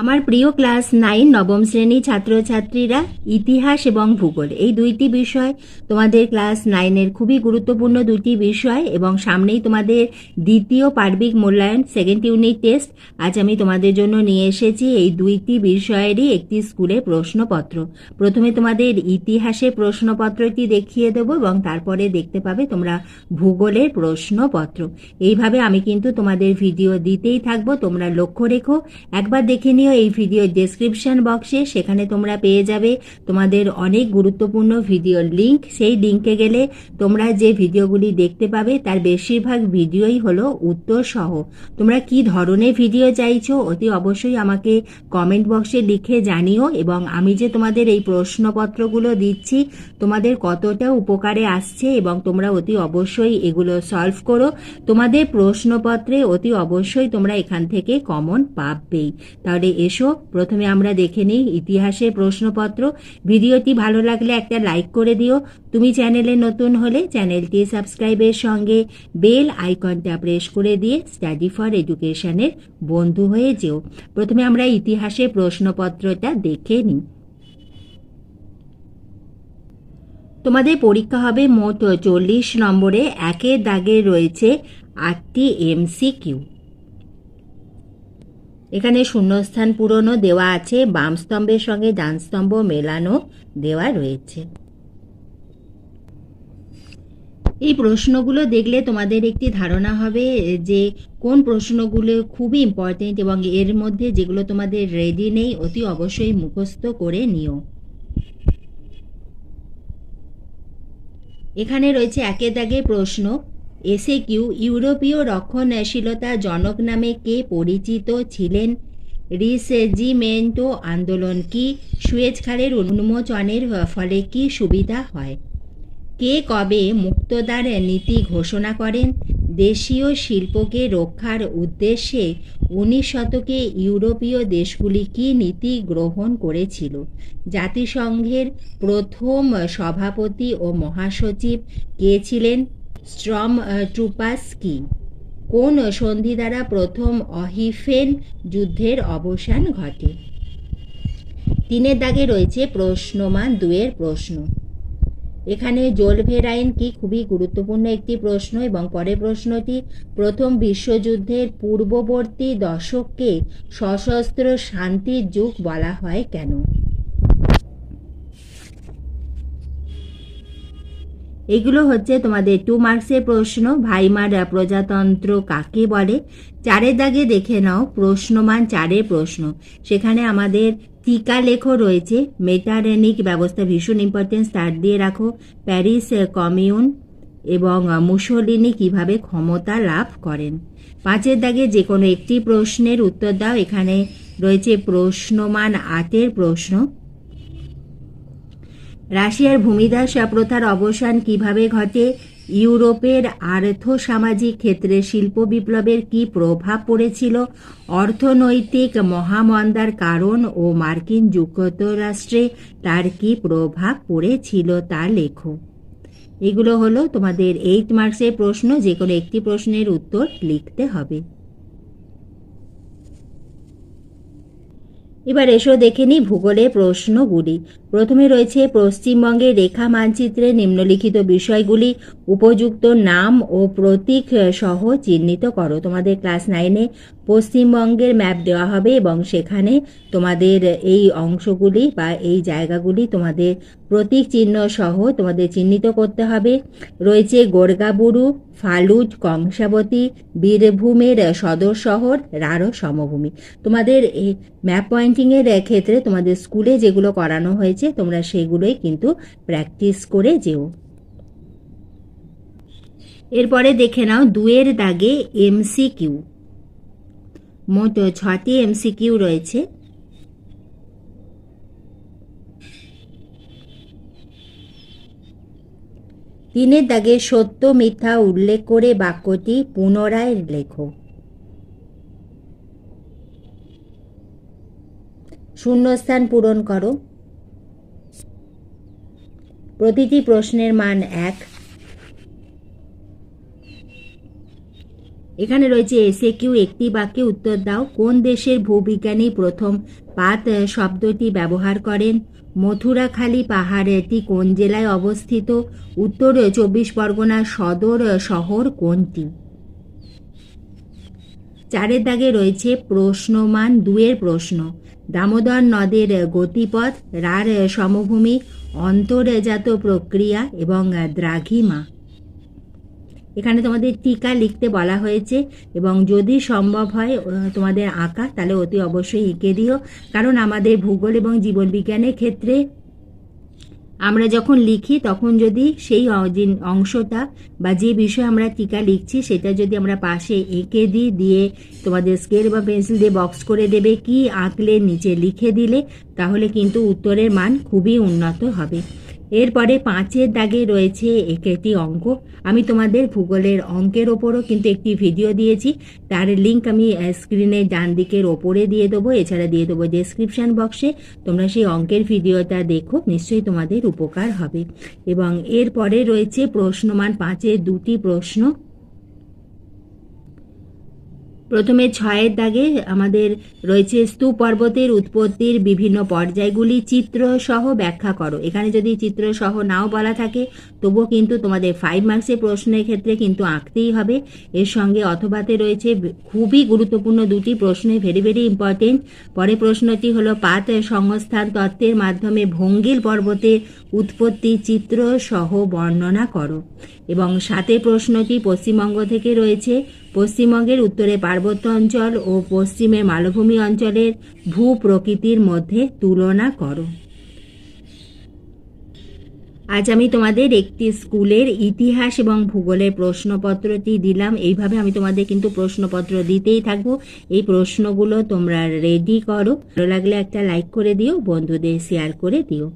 আমার প্রিয় class nine, নবম শ্রেণি ছাত্রছাত্রীরা ইতিহাস এবং ভূগোল। এই দুইটি বিষয় তোমাদের ক্লাস নাইনের খুবই গুরুত্বপূর্ণ দুটি বিষয় এবং সামনেই তোমাদের দ্বিতীয় পার্বিক মূল্যায়ন সেকেন্ড ইউনিট টেস্ট আজ আমি তোমাদের জন্য নিয়ে এসেছি এই দুইটি বিষয়েরই একটি স্কুলের প্রশ্নপত্র। প্রথমে তোমাদের ইতিহাসের প্রশ্নপত্রটি দেখিয়ে দেবো এবং তারপরে দেখতে পাবে তোমরা ভূগোলের প্রশ্নপত্র। এইভাবে আমি কিন্তু তোমাদের ভিডিও দিতেই থাকব। তোমরা লক্ষ্য রেখো। একবার দেখে নিও এই ভিডিওর ডেসক্রিপশন বক্সে সেখানে তোমরা পেয়ে যাবে তোমাদের অনেক গুরুত্বপূর্ণ ভিডিওর লিংক সেই লিঙ্কে গেলে তোমরা যে ভিডিওগুলি দেখতে পাবে, তার বেশিরভাগ ভিডিওই হলো উত্তর সহ। তোমরা কি ধরনের ভিডিও চাইছো, অতি অবশ্যই আমাকে কমেন্ট বক্সে লিখে জানিও, এবং আমি যে তোমাদের এই প্রশ্নপত্রগুলো দিচ্ছি, তোমাদের কতটা উপকারে আসছে, এবং তোমরা অতি অবশ্যই এগুলো সলভ করো। তোমাদের প্রশ্নপত্রে অতি অবশ্যই তোমরা এখান থেকে কমন পাবেই। তাহলে এসো। প্রথমে আমরা দেখে নিই ইতিহাসের প্রশ্নপত্র। ভিডিওটি ভালো লাগলে একটা লাইক করে দিও। তুমি চ্যানেলে নতুন হলে চ্যানেলটি সাবস্ক্রাইবের সঙ্গে বেল আইকনটা প্রেস করে দিয়ে স্টাডি ফর এডুকেশনের বন্ধু হয়ে যেও। প্রথমে আমরা ইতিহাসের প্রশ্নপত্রটা দেখে নিই। তোমাদের পরীক্ষা হবে মোট চল্লিশ নম্বরে। একের দাগে রয়েছে আটটি এমসিকিউ এখানে শূন্যস্থান পূরণও দেওয়া আছে, বাম স্তম্ভের সঙ্গে ডান স্তম্ভ মেলানো দেওয়া রয়েছে। এই প্রশ্নগুলো দেখলে তোমাদের একটি ধারণা হবে যে কোন প্রশ্নগুলো খুবই ইম্পর্টেন্ট এবং এর মধ্যে যেগুলো তোমাদের রেডি নেই, অতি অবশ্যই মুখস্থ করে নিও। এখানে রয়েছে একে দাগে প্রশ্ন এসে কিউ ইউরোপীয় রক্ষণশীলতা জনক নামে কে পরিচিত ছিলেন? রিসেজিমেন্টো আন্দোলন কি সুয়েজ খালের উন্মোচনের ফলে কি সুবিধা হয়? কে কবে মুক্তদার নীতি ঘোষণা করেন? দেশীয় শিল্পকে রক্ষার উদ্দেশ্যে উনিশ শতকে ইউরোপীয় দেশগুলি কি নীতি গ্রহণ করেছিল? জাতিসংঘের প্রথম সভাপতি ও মহাসচিব কে ছিলেন? স্ট্রম ট্রুপাস কি কোন সন্ধি দ্বারা প্রথম অহিফেন যুদ্ধের অবসান ঘটে? তিনের দাগে রয়েছে প্রশ্নমান দুয়ের প্রশ্ন। এখানে জোলভেরাইন কি খুবই গুরুত্বপূর্ণ একটি প্রশ্ন এবং পরের প্রশ্নটি, প্রথম বিশ্বযুদ্ধের পূর্ববর্তী দশককে সশস্ত্র শান্তির যুগ বলা হয় কেন? এগুলো হচ্ছে তোমাদের টু মার্কসের প্রশ্ন, ভাইমার প্রজাতন্ত্র কাকে বলে? চারের দাগে দেখে নাও, প্রশ্নমান চারের প্রশ্ন। সেখানে আমাদের টিকা লেখো রয়েছে, মেটারেনিক ব্যবস্থা ভীষণ ইম্পর্টেন্স তার দিয়ে রাখো। প্যারিস কমিউন এবং মুসলিনি কীভাবে ক্ষমতা লাভ করেন? পাঁচের দাগে যে কোনো একটি প্রশ্নের উত্তর দাও, এখানে রয়েছে প্রশ্নমান আটের প্রশ্ন। রাশিয়ার ভূমিদাস প্রথার অবসান কীভাবে ঘটে, ইউরোপের আর্থ সামাজিক ক্ষেত্রে শিল্প বিপ্লবের কি প্রভাব পড়েছিল, অর্থনৈতিক মহামন্দার কারণ ও মার্কিন যুক্তরাষ্ট্রে তার কি প্রভাব পড়েছিল তা লেখো। এগুলো হলো তোমাদের এইট মার্কসের প্রশ্ন যে কোনো একটি প্রশ্নের উত্তর লিখতে হবে। এবার এসো দেখে নিই ভূগোলে প্রশ্নগুলি। প্রথমে রয়েছে পশ্চিমবঙ্গের রেখা মানচিত্রে নিম্নলিখিত বিষয়গুলি, উপযুক্ত নাম ও প্রতীক সহ চিহ্নিত করো। তোমাদের ক্লাস নাইনে পশ্চিমবঙ্গের ম্যাপ দেওয়া হবে এবং সেখানে তোমাদের এই অংশগুলি বা এই জায়গাগুলি তোমাদের প্রতীক চিহ্ন সহ তোমাদের চিহ্নিত করতে হবে। রয়েছে গোর্গাবুরু ফালুট কংসাবতী, বীরভূমের সদর শহর রারো সমভূমি। তোমাদের ম্যাপ পয়েন্টিংয়ের ক্ষেত্রে তোমাদের স্কুলে যেগুলো করানো হয়েছে, তোমরা সেগুলোই কিন্তু প্র্যাকটিস করে যেও। এরপরে দেখে নাও দুয়ের দাগে এমসিকিউ মোট ছটি এমসিকিউ রয়েছে। তিনের দাগে সত্য মিথ্যা উল্লেখ করে বাক্যটি পুনরায় লেখো। শূন্যস্থান পূরণ করো। প্রতিটি প্রশ্নের মান এক। এখানে রয়েছে এসে কিউ একটি বাক্যে উত্তর দাও। কোন দেশের ভূবিজ্ঞানী প্রথম পাত শব্দটি ব্যবহার করেন? মথুরাখালী পাহাড়টি কোন জেলায় অবস্থিত? উত্তর চব্বিশ পরগনার সদর শহর কোনটি? চারের দাগে রয়েছে প্রশ্নমান দুয়ের প্রশ্ন। দামোদর নদের গতিপথ, রার সমভূমি, অন্তর্জাত প্রক্রিয়া এবং দ্রাঘিমা। এখানে তোমাদের টিকা লিখতে বলা হয়েছে এবং যদি সম্ভব হয় তোমাদের আঁকা, তাহলে অতি অবশ্যই এঁকে দিও। কারণ আমাদের ভূগোল এবং জীবনবিজ্ঞানের ক্ষেত্রে আমরা যখন লিখি, তখন যদি সেই অংশটা বা যে বিষয়ে আমরা টিকা লিখছি, সেটা যদি আমরা পাশে এঁকে দিই, দিয়ে তোমাদের স্কেল বা পেন্সিল দিয়ে বক্স করে দেবে কি আঁকলে, নিচে লিখে দিলে, তাহলে কিন্তু উত্তরের মান খুবই উন্নত হবে। এরপরে পাঁচের দাগে রয়েছে একটি অঙ্ক। আমি তোমাদের ভূগোলের অঙ্কের ওপরও কিন্তু একটি ভিডিও দিয়েছি। তার লিঙ্ক আমি স্ক্রিনের ডান দিকের ওপরে দিয়ে দেবো। এছাড়া দিয়ে দেবো ডেসক্রিপশন বক্সে তোমরা সেই অঙ্কের ভিডিওটা দেখো, নিশ্চয়ই তোমাদের উপকার হবে। এবং এরপরে রয়েছে প্রশ্নমান পাঁচের দুটি প্রশ্ন। প্রথমে ছয়ের দাগে আমাদের রয়েছে স্তূপ পর্বতের উৎপত্তির বিভিন্ন পর্যায়গুলি, চিত্র সহ ব্যাখ্যা করো। এখানে যদি চিত্র সহ নাও বলা থাকে, তবুও কিন্তু তোমাদের ফাইভ মার্কসের প্রশ্নের ক্ষেত্রে কিন্তু আঁকতেই হবে। এর সঙ্গে অথবাতে রয়েছে খুবই গুরুত্বপূর্ণ দুটি প্রশ্নে ভেরি ভেরি ইম্পর্টেন্ট পরে প্রশ্নটি হলো, পাত সংস্থান তত্ত্বের মাধ্যমে ভঙ্গিল পর্বতের উৎপত্তি চিত্র সহ বর্ণনা করো। এবং সাথে প্রশ্নটি পশ্চিমবঙ্গ থেকে রয়েছে পশ্চিমবঙ্গের উত্তরে পার্বত্য অঞ্চল ও পশ্চিমের মালভূমি অঞ্চলের ভূ প্রকৃতির মধ্যে তুলনা করো। আজ আমি তোমাদের একটি স্কুলের ইতিহাস এবং ভূগোলের প্রশ্নপত্রটি দিলাম। এইভাবে আমি তোমাদের কিন্তু প্রশ্নপত্র দিতেই থাকব। এই প্রশ্নগুলো তোমরা রেডি করো। ভালো লাগলে একটা লাইক করে দিও, বন্ধুদের শেয়ার করে দিও।